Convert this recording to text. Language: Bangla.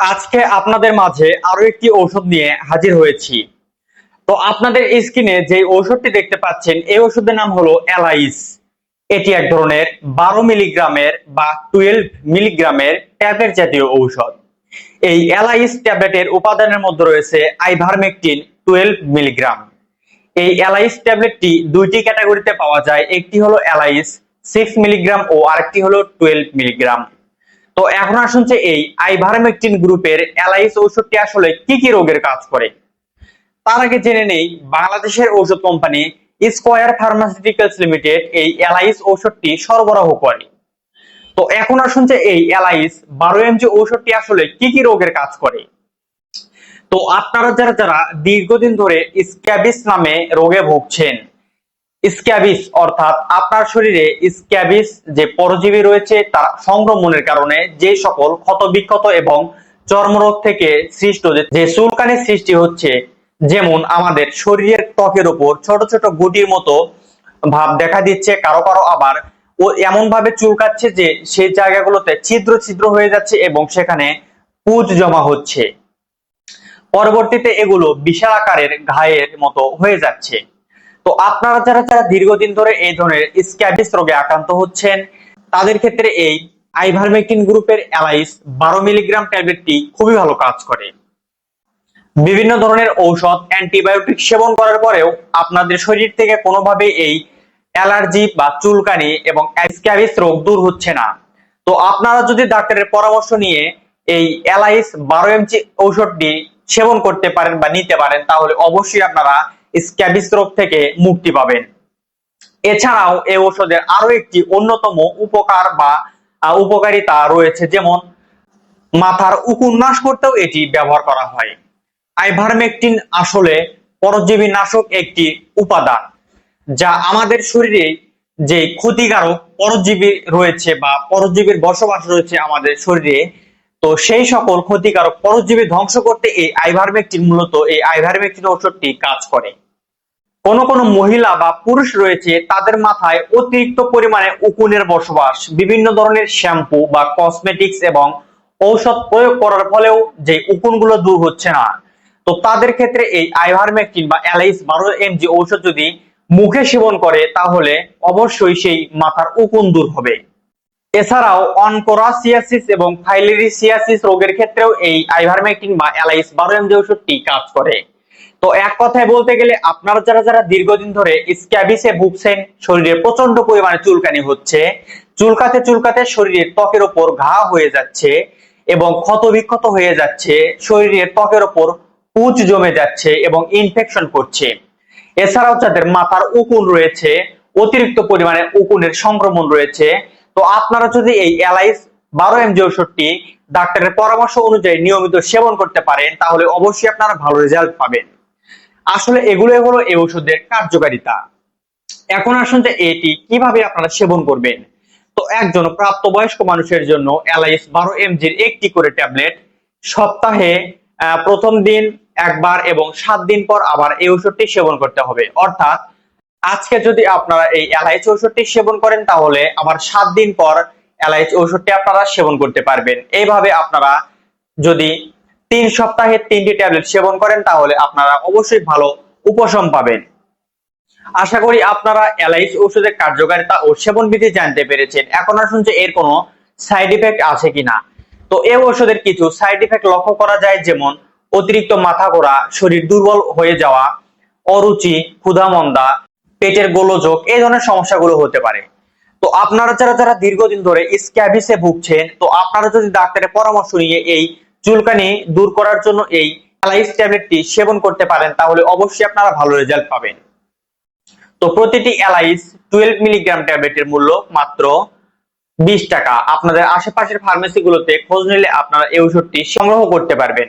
আজকে আপনাদের মাঝে আরও একটি ঔষধ নিয়ে হাজির হয়েছি। তো আপনাদের স্ক্রিনে যে ঔষধটি দেখতে পাচ্ছেন, এই ওষুধের নাম হলো অ্যালাইস। এটি এক ধরনের বারো মিলিগ্রামের বা টুয়েলভ মিলিগ্রামের ট্যাবলেট জাতীয় ঔষধ। এই অ্যালাইস ট্যাবলেটের উপাদানের মধ্যে রয়েছে আইভারমেকটিন টুয়েলভ মিলিগ্রাম। এই অ্যালাইস ট্যাবলেটটি দুইটি ক্যাটাগরিতে পাওয়া যায়, একটি হলো অ্যালাইস সিক্স মিলিগ্রাম ও আরেকটি হলো টুয়েলভ মিলিগ্রাম। তো এখন আসুন যে এই আইভারমেকটিন গ্রুপের অ্যালাইস ঔষধটি আসলে কি কি রোগের কাজ করে? তার আগে জেনে নেই, বাংলাদেশের ঔষধ কোম্পানি স্কয়ার ফার্মাসিউটিক্যালস লিমিটেড এই এলআইএস ঔষধটি সরবরাহ করে। তো এখন আসুন যে এই অ্যালাইস বারো এমজি ঔষধটি আসলে কি কি রোগের কাজ করে? তো আপনারা যারা যারা দীর্ঘদিন ধরে স্ক্যাবিস নামে রোগে ভুগছেন স্ক্যাবিস, অর্থাৎ আপনার শরীরে স্ক্যাবিস যে পরজীবী রয়েছে, তার সংক্রমণের কারণে যে সকল ক্ষতবিক্ষত এবং চর্মরোগ থেকে সৃষ্ট যে- চুলকানির সৃষ্টি হচ্ছে, যেমন আমাদের শরীরের ত্বকের উপর ছোট ছোট গুটির মতো ভাব দেখা দিচ্ছে, কারও কারও আবার ও এমন ভাবে চুলকাচ্ছে যে সেই জায়গাগুলোতে ছিদ্র ছিদ্র হয়ে যাচ্ছে এবং সেখানে পুজ জমা হচ্ছে। পরবর্তীতে এগুলো বিশাল আকারের ঘায়ের মতো হয়ে যাচ্ছে। তো আপনারা যারা যারা দীর্ঘদিন ধরে এই ধরনের স্ক্যাবিস রোগে আক্রান্ত হচ্ছেন, তাদের ক্ষেত্রে এই আইভারমেকটিন গ্রুপের অ্যালাইস বারো মিলিগ্রাম ট্যাবলেটটি খুবই ভালো কাজ করে। বিভিন্ন ধরনের ঔষধ, অ্যান্টিবায়োটিক সেবন করার পরেও আপনাদের শরীর থেকে কোনোভাবে এই অ্যালার্জি বা চুলকানি এবং স্ক্যাবিস রোগ দূর হচ্ছে না। তো আপনারা যদি ডাক্তারের পরামর্শ নিয়ে এই অ্যালাইস বারো এমজি ঔষধটি সেবন করতে পারেন বা নিতে পারেন, তাহলে অবশ্যই আপনারা স্ক্যাবিস রোগ থেকে মুক্তি পাবেন। এছাড়াও এই ঔষধের আরও একটি অন্যতম উপকার বা উপকারিতা রয়েছে, যেমন মাথার উকুন নাশ করতেও এটি ব্যবহার করা হয়। আইভারমেকটিন আসলে পরজীবী নাশক একটি উপাদান, যা আমাদের শরীরে যে ক্ষতিকারক পরজীবী রয়েছে বা পরজীবীর বসবাস রয়েছে আমাদের শরীরে তো সেই সকল ক্ষতিকারক পরজীবী ধ্বংস করতে এই আইভারমেকটিন মূলত এই আইভারমেকটিন ঔষধটি কাজ করে। কোন কোন মহিলা বা পুরুষ রয়েছে, তাদের মাথায় অতিরিক্ত পরিমাণে উকুনের বসবাস, বিভিন্ন ধরনের শ্যাম্পু বা কসমেটিক্স এবং ঔষধ প্রয়োগ করার ফলেও যে উকুনগুলো দূর হচ্ছে না। তো তাদের ক্ষেত্রে এই আইভারমেকটিন বা অ্যালাইস বারো এমজি ঔষধ যদি মুখে সেবন করে, তাহলে অবশ্যই সেই মাথার উকুন দূর হবে। এছাড়াও অনকোরাসিয়াসিস এবং ফাইলেরিসিয়াসিস রোগের ক্ষেত্রেও এই আইভারমেকটিন বা অ্যালাইস বারো ওষুধটি কাজ করে। তো এক কথায় বলতে গেলে আপনারা যারা যারা দীর্ঘদিন ধরে স্ক্যাবিসে ভুগছেন, শরীরে প্রচণ্ড পরিমাণে চুলকানি হচ্ছে, চুলকাতে চুলকাতে শরীরের ত্বকের ওপর ঘা হয়ে যাচ্ছে এবং ক্ষত বিক্ষত হয়ে যাচ্ছে শরীরের ত্বকের ওপর পুঁজ জমে যাচ্ছে এবং ইনফেকশন করছে। এছাড়াও যাদের মাথার উকুন রয়েছে, অতিরিক্ত পরিমাণে উকুনের সংক্রমণ রয়েছে তো আপনারা যদি এই অ্যালাইস বারো এমজি ওষুধটি ডাক্তারের পরামর্শ অনুযায়ী নিয়মিত সেবন করতে পারেন, তাহলে অবশ্যই আপনারা ভালো রেজাল্ট পাবেন। আসলে এগুলোই হলো এই ওষুধের কার্যকারিতা। এখন আসুন যে এটি কীভাবে আপনারা সেবন করবেন। তো একজন প্রাপ্তবয়স্ক মানুষের জন্য অ্যালাইস বারো এমজির একটি করে ট্যাবলেট সপ্তাহে প্রথম দিন একবার এবং সাত দিন পর আবার এই ওষুধটি সেবন করতে হবে। অর্থাৎ আজকে যদি আপনারা এই অ্যালাইচ ঔষধটি সেবন করেন, তাহলে আবার সাত দিন পর অ্যালাইচ ঔষধটি আপনারা সেবন করতে পারবেন। এইভাবে আপনারা যদি তিন সপ্তাহে তিনটি ট্যাবলেট সেবন করেন, তাহলে আপনারা অবশ্যই ভালো উপশম পাবেন। আশা করি আপনারা অ্যালাইচ ঔষধের কার্যকারিতা ও সেবন বিধি জানতে পেরেছেন। এখন আসুন যে এর কোনো সাইড ইফেক্ট আছে কিনা। তো এই ঔষধের কিছু সাইড ইফেক্ট লক্ষ্য করা যায়, যেমন অতিরিক্ত মাথা ঘোরা, শরীর দুর্বল হয়ে যাওয়া, অরুচি, ক্ষুধামন্দা পেটের গোলযোগ, এই ধরনের সমস্যাগুলো হতে পারে। তো আপনারা যারা যারা দীর্ঘদিন ধরে স্ক্যাবিসে ভুগছেন, তো আপনারা যদি ডাক্তারের পরামর্শ নিয়ে এই চুলকানি দূর করার জন্য এই অ্যালাইস ট্যাবলেটটি সেবন করতে পারেন, তাহলে অবশ্যই আপনারা ভালো রেজাল্ট পাবেন। তো প্রতিটি অ্যালাইস টুয়েলভ মিলিগ্রাম ট্যাবলেটের মূল্য মাত্র বিশ টাকা। আপনাদের আশেপাশের ফার্মেসি গুলোতে খোঁজ নিলে আপনারা এই ওষুধটি সংগ্রহ করতে পারবেন।